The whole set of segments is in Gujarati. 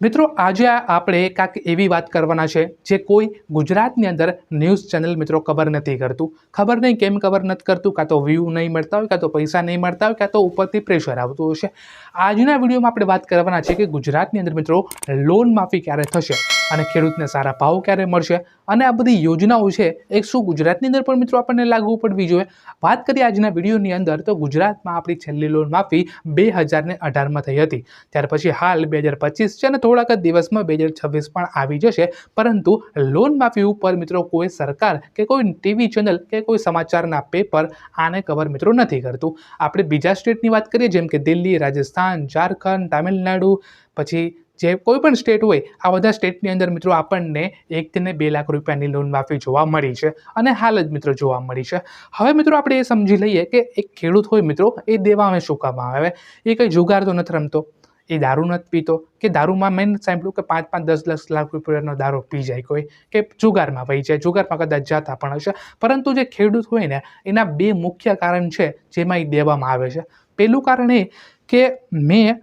મિત્રો, આજે આપણે કાંક એવી વાત કરવાના છે જે કોઈ ગુજરાતની અંદર ન્યૂઝ ચેનલ મિત્રો કવર નથી કરતું. ખબર નહીં કેમ કવર નથી કરતું? કાં તો વ્યૂ નહીં મળતા હોય, કાં તો પૈસા નહીં મળતા હોય, કાં તો ઉપરથી પ્રેશર આવતું હશે. આજના વિડીયોમાં આપણે વાત કરવાના છે કે ગુજરાતની અંદર મિત્રો લોન માફી ક્યારે થશે? અને ખેડૂતને સારા ભાવ ક્યારે મળશે? અને આ બધી યોજનાઓ છે એ શું ગુજરાતની અંદર પણ મિત્રો આપણને લાગુ પડવી જોઈએ? વાત કરીએ આજના વિડીયોની અંદર, તો ગુજરાતમાં આપણી છેલ્લી લોન માફી બે હજારને અઢારમાં થઈ હતી. ત્યાર પછી હાલ બે હજાર પચીસ છે અને થોડાક જ દિવસમાં બે હજાર છવ્વીસ પણ આવી જશે. પરંતુ લોન માફી ઉપર મિત્રો કોઈ સરકાર કે કોઈ ટીવી ચેનલ કે કોઈ સમાચારના પેપર આને કવર મિત્રો નથી કરતું. આપણે બીજા સ્ટેટની વાત કરીએ, જેમ કે દિલ્હી, રાજસ્થાન, ઝારખંડ, તામિલનાડુ, પછી જે કોઈ પણ સ્ટેટ હોય, આ બધા સ્ટેટની અંદર મિત્રો આપણને એકથી ને બે લાખ રૂપિયાની લોન માફી જોવા મળી છે અને હાલ જ મિત્રો જોવા મળી છે. હવે મિત્રો આપણે એ સમજી લઈએ કે એક ખેડૂત હોય મિત્રો, એ દેવામાં શું કામ આવે? એ કંઈ જુગાર તો નથી રમતો. એ દારૂ નથી પીતો. કે દારૂમાં મેં સાંભળ્યું કે પાંચ પાંચ, દસ દસ લાખ રૂપિયાનો દારૂ પી જાય કોઈ. કે જુગારમાં વહી જાય. જુગારમાં કદાચ જાતા પણ હશે. પરંતુ જે ખેડૂત હોય ને, એના બે મુખ્ય કારણ છે જેમાં એ દેવામાં આવે છે. પહેલું કારણ એ કે મેં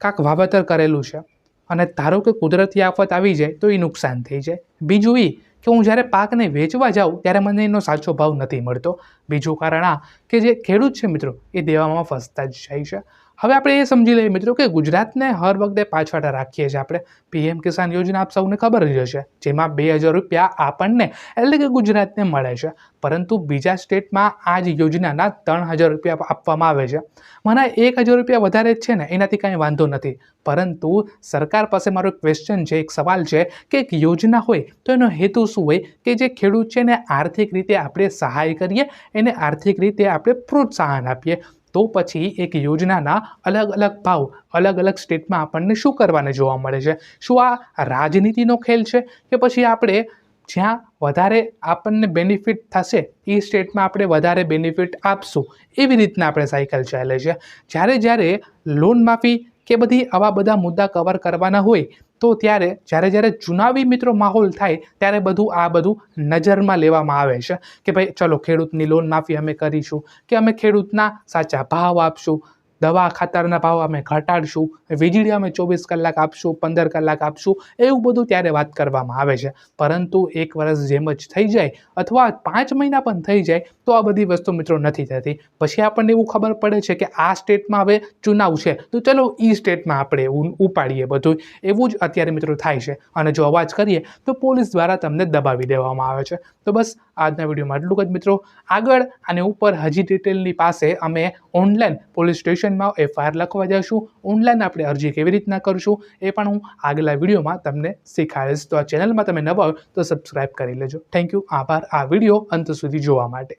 કાંક વાવેતર કરેલું છે. અને ધારો કે કુદરતી આફત આવી જાય તો એ નુકસાન થઈ જાય. બીજું એ કે હું જ્યારે પાકને વેચવા જાઉં ત્યારે મને એનો સાચો ભાવ નથી મળતો. બીજું કારણ આ કે જે ખેડૂત છે મિત્રો, એ દેવામાં ફસતા જ જાય છે. હવે આપણે એ સમજી લઈએ મિત્રો કે ગુજરાતને હર વખતે પાછળ રાખીએ છીએ આપણે. પીએમ કિસાન યોજના આપ સૌને ખબર જ હશે, જેમાં બે હજાર રૂપિયા આપણને એટલે કે ગુજરાતને મળે છે. પરંતુ બીજા સ્ટેટમાં આ જ યોજનાના ત્રણ હજાર રૂપિયા આપવામાં આવે છે. મને એક હજાર રૂપિયા વધારે જ છે ને, એનાથી કાંઈ વાંધો નથી. પરંતુ સરકાર પાસે મારો ક્વેશ્ચન છે, એક સવાલ છે કે એક યોજના હોય તો એનો હેતુ શું હોય? કે જે ખેડૂત છે એને આર્થિક રીતે આપણે સહાય કરીએ, એને આર્થિક રીતે આપણે પ્રોત્સાહન આપીએ. તો પછી એક યોજનાના અલગ અલગ ભાવ, અલગ અલગ સ્ટેટમાં આપણને શું કરવાને જોવા મળે છે? શું આ રાજનીતિનો ખેલ છે કે પછી આપણે જ્યાં વધારે આપણને બેનિફિટ થશે, એ સ્ટેટમાં આપણે વધારે બેનિફિટ આપશું? એવી રીતના આપણે સાયકલ ચાલે છે. જ્યારે જ્યારે લોન માફી કે બધી આવા બધા મુદ્દા કવર કરવાના હોય તો ત્યારે જ્યારે જ્યારે ચુનાવી મિત્રો માહોલ થાય ત્યારે બધું આ બધું નજરમાં લેવામાં આવે છે કે ભાઈ, ચલો ખેડૂતની લોન માફી અમે કરીશું, કે અમે ખેડૂતના સાચા ભાવ આપશું. દવા ખાતરના ભાવ અમે ઘટાડશું, વીજળી અમે ચોવીસ કલાક આપશું, પંદર કલાક આપશું, એવું બધું ત્યારે વાત કરવામાં આવે છે. પરંતુ એક વર્ષ જેમ જ થઈ જાય અથવા પાંચ મહિના પણ થઈ જાય તો આ બધી વસ્તુ મિત્રો નથી થતી. પછી આપણને એવું ખબર પડે છે કે આ સ્ટેટમાં હવે ચુનાવ છે. તો ચલો એ સ્ટેટમાં આપણે ઉપાડીએ બધું. એવું જ અત્યારે મિત્રો થાય છે. અને જો અવાજ કરીએ તો પોલીસ દ્વારા તમને દબાવી દેવામાં આવે છે. તો બસ આજના વિડીયોમાં આટલું જ મિત્રો. આગળ અને ઉપર હજી ડિટેલની પાસે અમે ઓનલાઈન પોલીસ સ્ટેશનમાં એફઆઈઆર લખવા જઈશું. ઓનલાઈન આપણે અરજી કેવી રીતના કરશું એ પણ હું આગલા વિડીયોમાં તમને શીખાડીશ તો આ ચેનલમાં તમે નવા હોય તો સબસ્ક્રાઈબ કરી લેજો. થેન્ક યુ આભાર. આ વીડિયો અંત સુધી જોવા માટે.